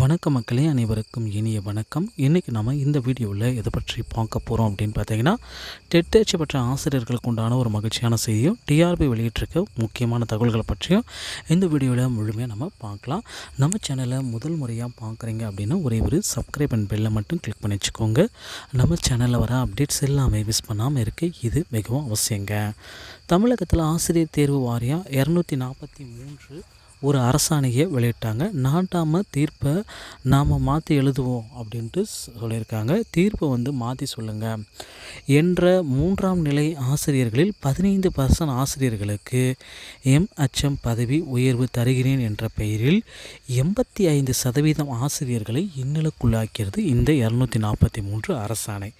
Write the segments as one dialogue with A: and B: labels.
A: வணக்க மக்களே அனைவருக்கும் இனிய வணக்கம். இன்றைக்கி நம்ம இந்த வீடியோவில் எதை பற்றி பார்க்க போகிறோம் அப்படின்னு பார்த்தீங்கன்னா டெட் தேர்ச்சி பெற்ற ஆசிரியர்களுக்கு உண்டான ஒரு மகிழ்ச்சியான செய்தியும் டிஆர்பி வெளியிட்டிருக்க முக்கியமான தகவல்களை பற்றியும் இந்த வீடியோவில் முழுமையாக நம்ம பார்க்கலாம். நம்ம சேனலை முதல் முறையாக பார்க்குறீங்க அப்படின்னா ஒரே ஒரு சப்ஸ்கிரைப் அண்ட் பெல்லை மட்டும் கிளிக் பண்ணி வச்சுக்கோங்க. நம்ம சேனலில் வர அப்டேட்ஸ் எல்லாமே மிஸ் பண்ணாமல் இருக்க இது மிகவும் அவசியங்க. தமிழகத்தில் ஆசிரியர் தேர்வு வாரியம் இரநூத்தி நாற்பத்தி மூன்று ஒரு அரசாணையை வெளியிட்டாங்க. நாட்டாமல் தீர்ப்பை நாம் மாற்றி எழுதுவோம் அப்படின்ட்டு சொல்லியிருக்காங்க. தீர்ப்பை வந்து மாற்றி சொல்லுங்கள் என்ற மூன்றாம் நிலை ஆசிரியர்களில் பதினைந்து பர்சன்ட் ஆசிரியர்களுக்கு எம்ஹெச்எம் பதவி உயர்வு தருகிறேன் என்ற பெயரில் எண்பத்தி ஐந்து சதவீதம் ஆசிரியர்களை இன்னலுக்குள்ளாக்கிறது இந்த இரநூத்தி நாற்பத்தி மூன்று அரசாணை.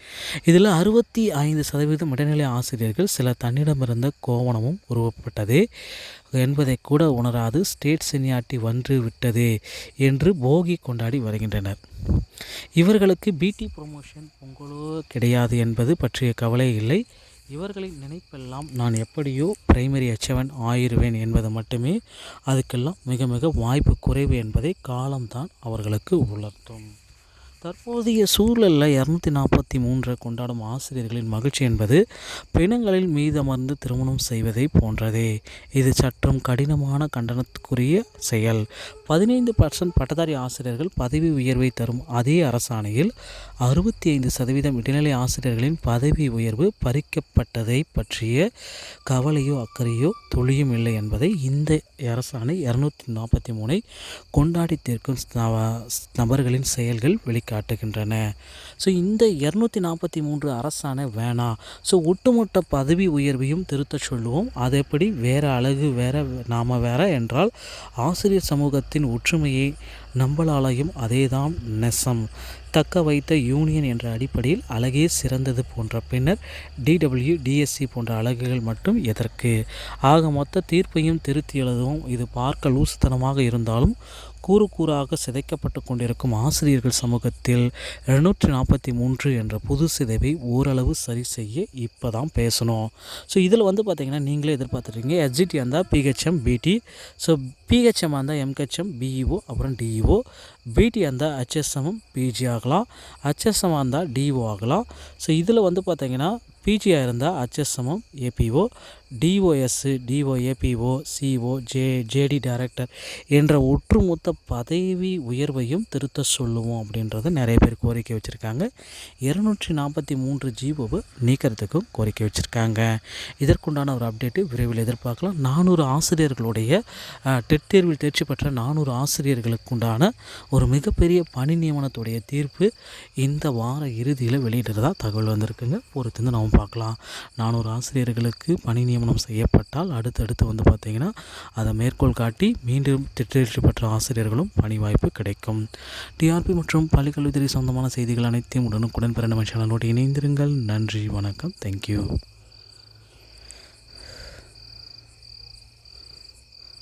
A: இதில் அறுபத்தி ஐந்து சதவீதம் இடைநிலை ஆசிரியர்கள் சில தன்னிடமிருந்த கோவணமும் உருவப்பட்டது. என்பதை கூட உணராது ஸ்டேட் சினியாட்டி வந்து விட்டதே என்று போகி கொண்டாடி வருகின்றனர். இவர்களுக்கு பிடி ப்ரொமோஷன் பொங்கலோ கிடையாது என்பது பற்றிய கவலை இல்லை. இவர்களின் நினைப்பெல்லாம் நான் எப்படியோ பிரைமரி அச்சவன் ஆயிருவேன் என்பது மட்டுமே. அதுக்கெல்லாம் மிக மிக வாய்ப்பு குறைவு என்பதை காலம்தான் அவர்களுக்கு உணர்த்தும். தற்போதைய சூழலில் இரநூத்தி நாற்பத்தி மூன்றை கொண்டாடும் ஆசிரியர்களின் மகிழ்ச்சி என்பது பிணங்களில் மீதமர்ந்து திருமணம் செய்வதை போன்றதே. இது சற்றும் கடினமான கண்டனத்துக்குரிய செயல். பதினைந்து பர்சன்ட் பட்டதாரி ஆசிரியர்கள் பதவி உயர்வை தரும் அதே அரசாணையில் அறுபத்தி ஐந்து சதவீதம் இடைநிலை ஆசிரியர்களின் பதவி உயர்வு பறிக்கப்பட்டதை பற்றிய கவலையோ அக்கறையோ துளியும் இல்லை என்பதை இந்த அரசாணை இரநூத்தி நாற்பத்தி மூணை கொண்டாடி தீர்க்கும் நபர்களின் செயல்கள் வெளிக்க காட்டுகின்றன. ஸோ இந்த இரநூத்தி நாற்பத்தி மூன்று அரசாணை வேணாம் ஸோ ஒட்டுமொத்த பதவி உயர்வையும் திருத்த சொல்லுவோம். அது எப்படி? வேறு அழகு வேற நாம வேற என்றால் ஆசிரியர் சமூகத்தின் ஒற்றுமையை நம்பளாலையும் அதேதான் நெசம். தக்க வைத்த யூனியன் என்ற அடிப்படையில் அழகே சிறந்தது போன்ற பின்னர் டிடபிள்யூ டிஎஸ்சி போன்ற அழகுகள் மட்டும் எதற்கு? ஆக மொத்த தீர்ப்பையும் திருத்தி இது பார்க்க லூசுத்தனமாக இருந்தாலும் கூறு கூறாக சிதைக்கப்பட்டு கொண்டிருக்கும் ஆசிரியர்கள் சமூகத்தில் எழுநூற்றி நாற்பத்தி மூன்று என்ற புது சிதைவை ஓரளவு சரி செய்ய இப்போ தான் பேசணும். ஸோ இதில் வந்து பார்த்திங்கன்னா நீங்களே எதிர்பார்த்துருக்கீங்க. எஸ்ஜிடி இருந்தால் பிஹெச்எம் பிடி ஸோ பிஹெச்எம் இருந்தால் எம்ஹெச்எம் பிஇஓ அப்புறம் டிஇஓ பிடி இருந்தால் ஹெச்எஸ்எம்மும் பிஜி ஆகலாம். ஹெச்எஸ்எம் இருந்தால் டிஓ ஆகலாம். ஸோ இதில் வந்து பார்த்திங்கன்னா பிஜியாக இருந்தால் ஹெச்எஸ்எம்மும் APO DOS டிஓஏபிஓ CO J JD director என்ற ஒற்றுமொத்த பதவி உயர்வையும் திருத்த சொல்லுவோம் அப்படின்றத நிறைய பேர் கோரிக்கை வச்சுருக்காங்க. இருநூற்றி நாற்பத்தி மூன்று ஜிஓவை நீக்கிறதுக்கும் கோரிக்கை வச்சுருக்காங்க. இதற்குண்டான ஒரு அப்டேட்டு விரைவில் எதிர்பார்க்கலாம். நானூறு ஆசிரியர்களுடைய டெட் தேர்வில் தேர்ச்சி பெற்ற நானூறு ஆசிரியர்களுக்குண்டான ஒரு மிகப்பெரிய பணி நியமனத்துடைய தீர்ப்பு இந்த வார இறுதியில் வெளியிடுறதா தகவல் வந்திருக்குங்க. பொறுத்து நாம் பார்க்கலாம். நானூறு ஆசிரியர்களுக்கு பணி நியமனம் நியமனம் செய்யப்பட்டால் அடுத்தடுத்து வந்து பார்த்திங்கன்னா அதை மேற்கோள் காட்டி மீண்டும் திட்டேற்றி பெற்ற ஆசிரியர்களும் பணி வாய்ப்பு கிடைக்கும். டிஆர்பி மற்றும் பள்ளிக்கல்வித்துறை சொந்தமான செய்திகள் அனைத்தையும் உடனுக்குடன் பெற நம்ம சேனலோடு இணைந்திருங்கள். நன்றி வணக்கம். தேங்க்யூ